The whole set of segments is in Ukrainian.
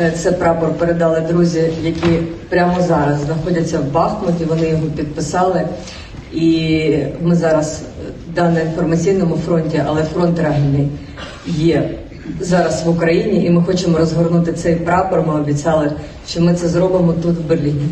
Е, Це прапор передали друзі, які прямо зараз знаходяться в Бахмуті. Вони його підписали. І ми зараз е, да, на інформаційному фронті, але фронт реальний є зараз в Україні, і ми хочемо розгорнути цей прапор. Ми обіцяли, що ми це зробимо тут, в Берліні.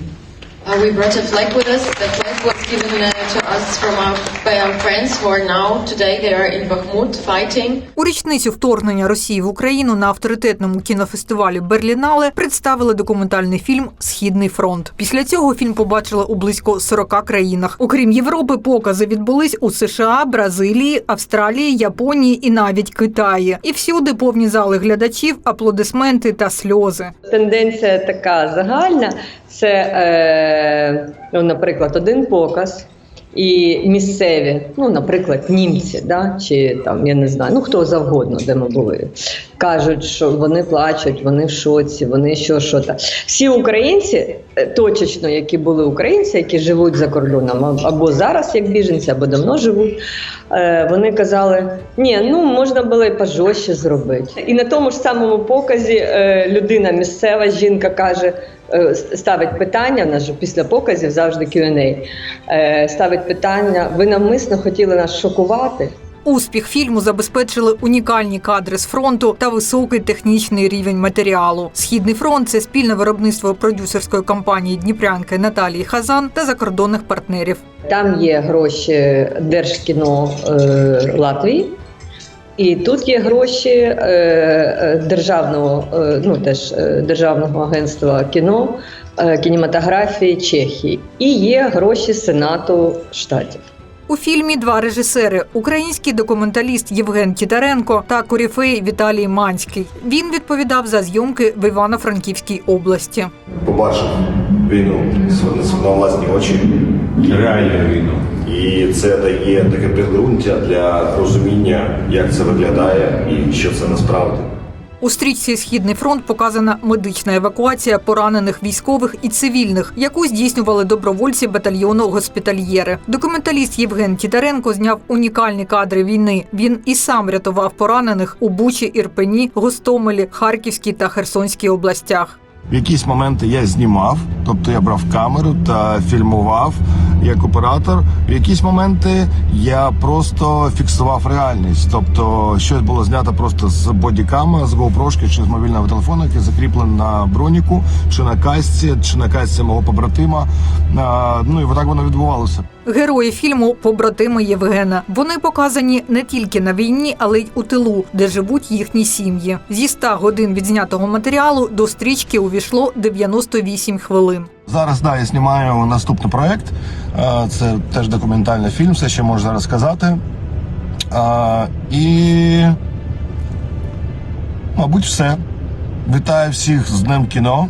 Uh, we brought a flag with us. The flag was given uh, to us from our, by our friends who are now, today, they are in Bakhmut fighting. У річницю вторгнення Росії в Україну на авторитетному кінофестивалі Берлінале представили документальний фільм Східний фронт. Після цього фільм побачили у близько 40 країнах. Окрім Європи, покази відбулись у США, Бразилії, Австралії, Японії і навіть Китаї. І всюди повні зали глядачів, аплодисменти та сльози. Тенденція така загальна. Це, е, ну, наприклад, один показ. І місцеві, ну, наприклад, німці, да, чи там я не знаю, ну хто завгодно, де ми були, кажуть, що вони плачуть, вони в шоці, вони що, що та всі українці, е, точечно, які були українці, які живуть за кордоном, або зараз як біженці, або давно живуть. Е, Вони казали, ні, ну можна було і пожорстче зробити. І на тому ж самому показі е, людина місцева жінка каже. е, Ставить питання, в нас після показів завжди Q&A, ставить питання: ви навмисно хотіли нас шокувати? Успіх фільму забезпечили унікальні кадри з фронту та високий технічний рівень матеріалу. Східний фронт це спільне виробництво продюсерської компанії Дніпрянки Наталії Хазан та закордонних партнерів. Там є гроші Держкіно е, Латвії, і тут є гроші е, державного, е, ну теж е, державного агентства кіно, кінематографії Чехії, і є гроші Сенату штатів. У фільмі два режисери: український документаліст Євген Тітаренко та коріфей Віталій Манський. Він відповідав за зйомки в Івано-Франківській області. побачив війну на власні очі, реальну війну. і це дає таке підґрунтя для розуміння, як це виглядає і що це насправді. У стрічці Східний фронт показана медична евакуація поранених військових і цивільних, яку здійснювали добровольці батальйону госпітальєри. Документаліст Євген Тітаренко зняв унікальні кадри війни. Він і сам рятував поранених у Бучі, Ірпені, Гостомелі, Харківській та Херсонській областях. В якісь моменти я знімав, тобто я брав камеру та фільмував як оператор. В якісь моменти я просто фіксував реальність. Тобто щось було знято просто з бодікама, з GoPro чи з мобільного телефону, який закріплений на броніку, чи на касці, чи на касці мого побратима. Ну і отак воно відбувалося. Герої фільму побратими Євгена. Вони показані не тільки на війні, але й у тилу, де живуть їхні сім'ї. Зі 100 годин відзнятого матеріалу до стрічки увійшло 98 хвилин. Зараз да, я знімаю наступний проект. Е, Це теж документальний фільм, все ще можу зараз сказати. Е, І, мабуть, все. Вітаю всіх з Днем кіно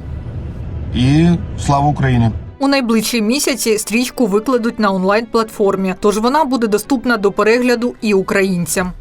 і слава Україні! У найближчі місяці стрічку викладуть на онлайн платформі, тож вона буде доступна до перегляду і українцям.